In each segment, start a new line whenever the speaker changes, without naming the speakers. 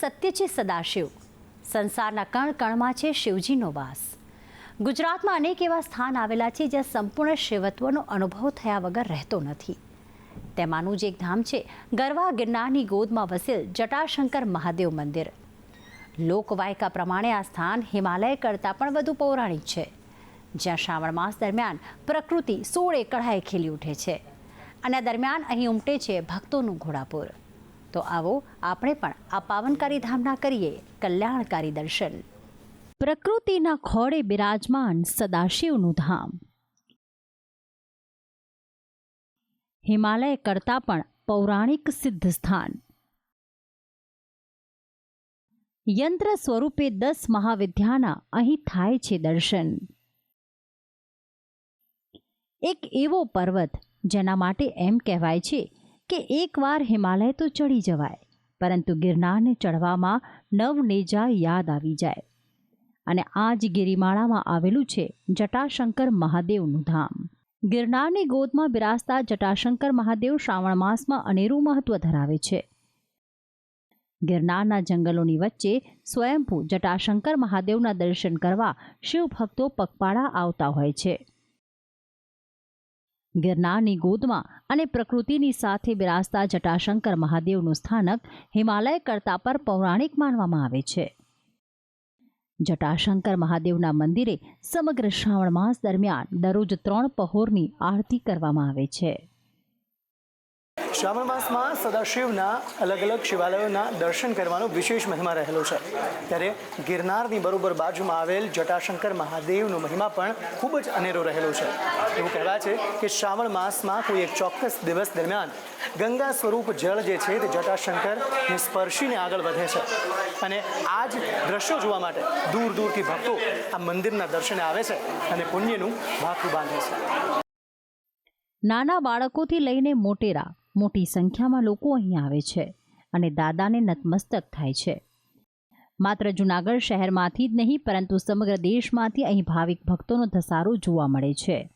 સત્ય છે સદાશિવ. સંસારના કણ કણમાં છે શિવજીનો વાસ. ગુજરાતમાં અનેક એવા સ્થાન આવેલા છે જ્યાં સંપૂર્ણ શિવત્વનો અનુભવ થયા વગર રહેતો નથી. તેમાંનું જ એક ધામ છે ગરવા ગિરનારની ગોદમાં વસેલ જટાશંકર મહાદેવ મંદિર. લોકવાયકા પ્રમાણે આ સ્થાન હિમાલય કરતાં પણ વધુ પૌરાણિક છે, જ્યાં શ્રાવણ માસ દરમિયાન પ્રકૃતિ સોળે કઢાએ ખીલી ઉઠે છે અને દરમિયાન અહીં ઉમટે છે ભક્તોનું ઘોડાપુર. તો આવો આપણે પણ આ પાવનકારી ધામના કરીએ કલ્યાણકારી દર્શન. પ્રકૃતિના ખોળે બિરાજમાન સદાશિવનું ધામ. હિમાલય કરતાં પણ પૌરાણિક સિદ્ધ સ્થાન યંત્ર સ્વરૂપે દસ મહાવિદ્યાના અહીં થાય છે દર્શન. એક એવો પર્વત જેના માટે એમ કહેવાય છે કે એકવાર હિમાલય તો ચડી જવાય, પરંતુ ગિરનારને ચડવામાં નવનેજા યાદ આવી જાય. અને આ જ ગિરિમાળામાં આવેલું છે જટાશંકર મહાદેવનું ધામ. ગિરનારની ગોદમાં બિરાજતા જટાશંકર મહાદેવ શ્રાવણ માસમાં અનેરું મહત્વ ધરાવે છે. ગિરનારના જંગલોની વચ્ચે સ્વયંભૂ જટાશંકર મહાદેવના દર્શન કરવા શિવભક્તો પગપાળા આવતા હોય છે. ગિરનારની ગોદમાં અને પ્રકૃતિની સાથે બિરાજતા જટાશંકર મહાદેવનું સ્થાનક હિમાલય કરતાં પર પૌરાણિક માનવામાં આવે છે. જટાશંકર મહાદેવના મંદિરે સમગ્ર શ્રાવણ માસ દરમિયાન દરરોજ ત્રણ પહોરની આરતી કરવામાં આવે છે.
શ્રાવણ માસમાં સદાશિવના અલગ અલગ શિવાલયોના દર્શન કરવાનો વિશેષ મહિમા રહેલો છે. ત્યારે ગિરનારની બરોબર બાજુમાં આવેલ જટાશંકર મહાદેવનો મહિમા પણ ખૂબ જ અનેરો રહેલો છે. એવું કહેવાય છે કે શ્રાવણ માસમાં કોઈ એક ચોક્કસ દિવસ દરમિયાન ગંગા સ્વરૂપ જળ જે છે તે જટાશંકરને સ્પર્શીને આગળ વધે છે. અને આ જ દ્રશ્યો જોવા માટે દૂર દૂરથી ભક્તો આ મંદિરના દર્શને આવે છે અને પુણ્યનું ભાથું બાંધે છે.
નાના બાળકોથી લઈને મોટેરા મોટી સંખ્યામાં લોકો અહીં આવે છે અને દાદાને નતમસ્તક થાય છે. માત્ર જૂનાગઢ શહેરમાંથી જ નહીં, પરંતુ સમગ્ર દેશમાંથી અહીં ભાવિક ભક્તોનો ધસારો જોવા મળે છે.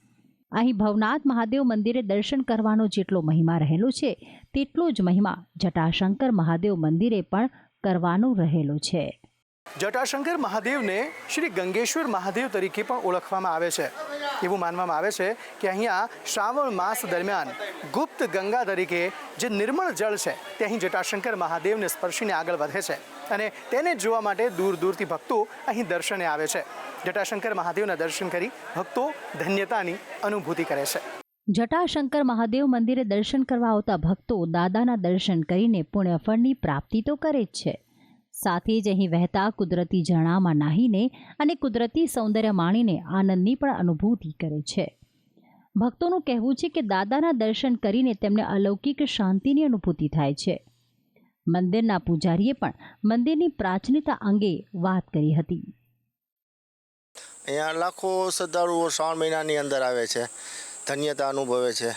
અહીં ભવનાથ મહાદેવ મંદિરે દર્શન કરવાનો જેટલો મહિમા રહેલો છે, તેટલો જ મહિમા જટાશંકર મહાદેવ મંદિરે પણ કરવાનો રહેલો છે.
જટાશંકર મહાદેવને શ્રી ગંગેશ્વર મહાદેવ તરીકે પણ ઓળખવામાં આવે છે. એવું માનવામાં આવે છે કે અહીંયા શ્રાવણ માસ દરમિયાન ગુપ્ત ગંગા તરીકે જે નિર્મળ જળ છે તે અહીં જટાશંકર મહાદેવને સ્પર્શીને આગળ વધે છે અને તેને જોવા માટે દૂર દૂરથી ભક્તો અહીં દર્શને આવે છે. જટાશંકર મહાદેવના દર્શન કરી ભક્તો ધન્યતાની અનુભૂતિ કરે છે.
જટાશંકર મહાદેવ મંદિરે દર્શન કરવા આવતા ભક્તો દાદાના દર્શન કરીને પુણ્યફળની પ્રાપ્તિ તો કરે જ છે. સાથે જ અહીં વહેતા કુદરતી ઝરણામાં નાહીને અને કુદરતી સૌંદર્ય માણીને આનંદની પણ અનુભૂતિ કરે છે. ભક્તોનું કહેવું છે કે દાદાના દર્શન કરીને તેમને અલૌકિક શાંતિની અનુભૂતિ થાય છે. મંદિરના પૂજારીએ પણ મંદિરની પ્રાચીનતા અંગે વાત કરી હતી.
અહીંયા લાખો શ્રદ્ધાળુઓ શ્રાવણ મહિનાની અંદર આવે છે. ધન્યતા અનુભવે છે.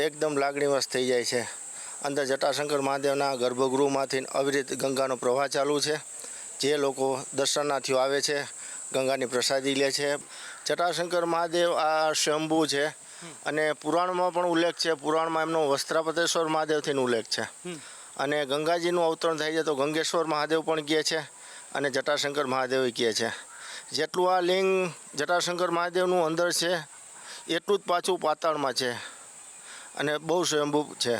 એકદમ લાગણીવશ થઈ જાય છે. અંદર જટાશંકર મહાદેવના ગર્ભગૃહમાંથી અવિરત ગંગાનો પ્રવાહ ચાલુ છે. જે લોકો દર્શનાર્થીઓ આવે છે ગંગાની પ્રસાદી લે છે. જટાશંકર મહાદેવ આ સ્વયંભૂ છે અને પુરાણમાં પણ ઉલ્લેખ છે. પુરાણમાં એમનો વસ્ત્રાપતેશ્વર મહાદેવથીનો ઉલ્લેખ છે. અને ગંગાજીનું અવતરણ થાય છે તો ગંગેશ્વર મહાદેવ પણ કહે છે અને જટાશંકર મહાદેવ કહે છે. જેટલું આ લિંગ જટાશંકર મહાદેવનું અંદર છે એટલું જ પાછું પાતાળમાં છે અને બહુ સ્વયંભૂ છે.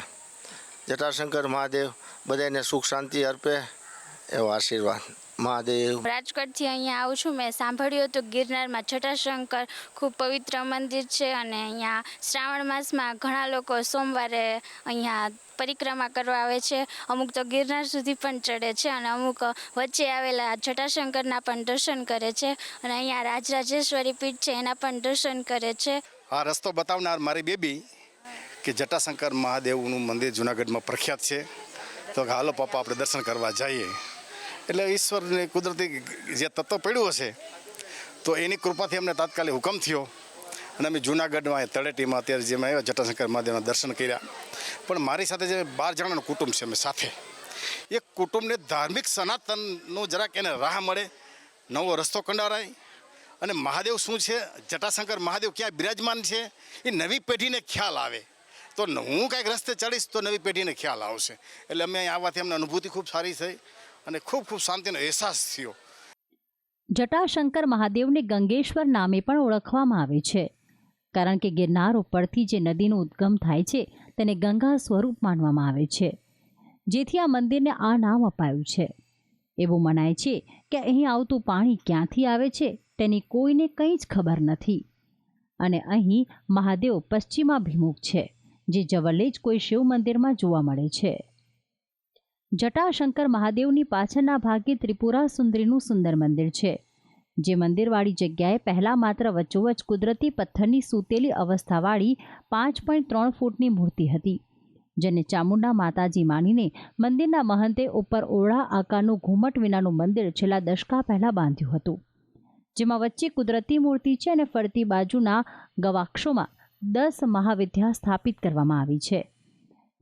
જટાશંકર મહાદેવ બધાને સુખ શાંતિ અર્પે એવો આશીર્વાદ. મહાદેવ.
રાજકોટથી અહીંયા આવું છું મેં સાંભળ્યું હતું ગિરનારમાં જટાશંકર ખૂબ પવિત્ર મંદિર છે અને અહીંયા શ્રાવણ માસમાં ઘણા લોકો સોમવારે અહીંયા પરિક્રમા કરવા આવે છે. અમુક તો ગિરનાર સુધી પણ ચડે છે અને અમુક વચ્ચે આવેલા જટાશંકરના પણ દર્શન કરે છે અને અહીંયા રાજરાજેશ્વરી પીઠ છે એના પણ દર્શન કરે છે.
આ રસ્તો બતાવનાર મારી બેબી કે જટાશંકર મહાદેવનું મંદિર જુનાગઢમાં પ્રખ્યાત છે. તો કે હાલો પપ્પા આપણે દર્શન કરવા જઈએ. એટલે ઈશ્વરને કુદરતી જે તત્વ પડ્યું હશે, તો એની કૃપાથી અમને તાત્કાલિક હુકમ થયો. અને અમે જુનાગઢમાં તળેટીમાં અત્યારે જેમ આવ્યા, જટાશંકર મહાદેવના દર્શન કર્યા. પણ મારી સાથે જે બાર જણાનું કુટુંબ છે, અમે સાથે. એ કુટુંબને ધાર્મિક સનાતનનું જરાક એને રાહ મળે, નવો રસ્તો કંડારાય. અને મહાદેવ શું છે? જટાશંકર મહાદેવ ક્યાં બિરાજમાન છે? એ નવી પેઢીને ખ્યાલ આવે. તો હું કાંઈક રસ્તે ચડીશ તો નવી પેઢીને ખ્યાલ આવશે. એટલે અમે અહીં આવવાથી અમને અનુભૂતિ ખૂબ સારી થઈ અને ખૂબ ખૂબ શાંતિનો અહેસાસ થયો.
જટાશંકર મહાદેવને ગંગેશ્વર નામે પણ ઓળખવામાં આવે છે. કારણ કે ગિરનાર ઉપરથી જે નદીનો ઉદ્ગમ થાય છે, તેને ગંગા સ્વરૂપ માનવામાં આવે છે. જેથી આ મંદિરને આ નામ અપાયું છે. એવું મનાય છે કે અહીં આવતું પાણી ક્યાંથી આવે છે, તેની કોઈને કંઈ જ ખબર નથી. અને અહીં મહાદેવ પશ્ચિમાભિમુખ છે. જે જવલ્લે જ કોઈ શિવ મંદિરમાં જોવા મળે છે. જટાશંકર મહાદેવની પાછળના ભાગે ત્રિપુરા સુંદરીનું સુંદર મંદિર છે, જે મંદિરવાળી જગ્યાએ પહેલાં માત્ર વચ્ચોવચ્ચ કુદરતી પથ્થરની સૂતેલી અવસ્થાવાળી પાંચ પોઈન્ટ ત્રણ ફૂટની મૂર્તિ હતી, જેને ચામુંડા માતાજી માનીને મંદિરના મહંતે ઉપર ઓરડા આકારનું ઘુમટ વિનાનું મંદિર છેલ્લા દશકા પહેલાં બાંધ્યું હતું, જેમાં વચ્ચે કુદરતી મૂર્તિ છે અને ફરતી બાજુના ગવાક્ષોમાં દસ મહાવિદ્યા સ્થાપિત કરવામાં આવી છે.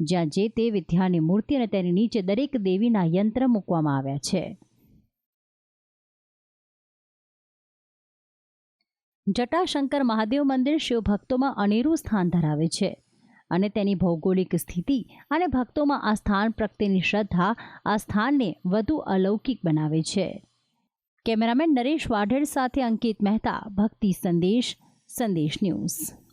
જ્યાં જે તે વિદ્યાની મૂર્તિ અને તેની નીચે દરેક દેવીના યંત્ર મૂકવામાં આવ્યા છે. જટાશંકર મહાદેવ મંદિર શિવભક્તોમાં અનેરું સ્થાન ધરાવે છે અને તેની ભૌગોલિક સ્થિતિ અને ભક્તોમાં આ સ્થાન પ્રત્યેની શ્રદ્ધા આ સ્થાનને વધુ અલૌકિક બનાવે છે. કેમેરામેન નરેશ વાઢેર સાથે અંકિત મહેતા, ભક્તિ સંદેશ સંદેશ ન્યૂઝ.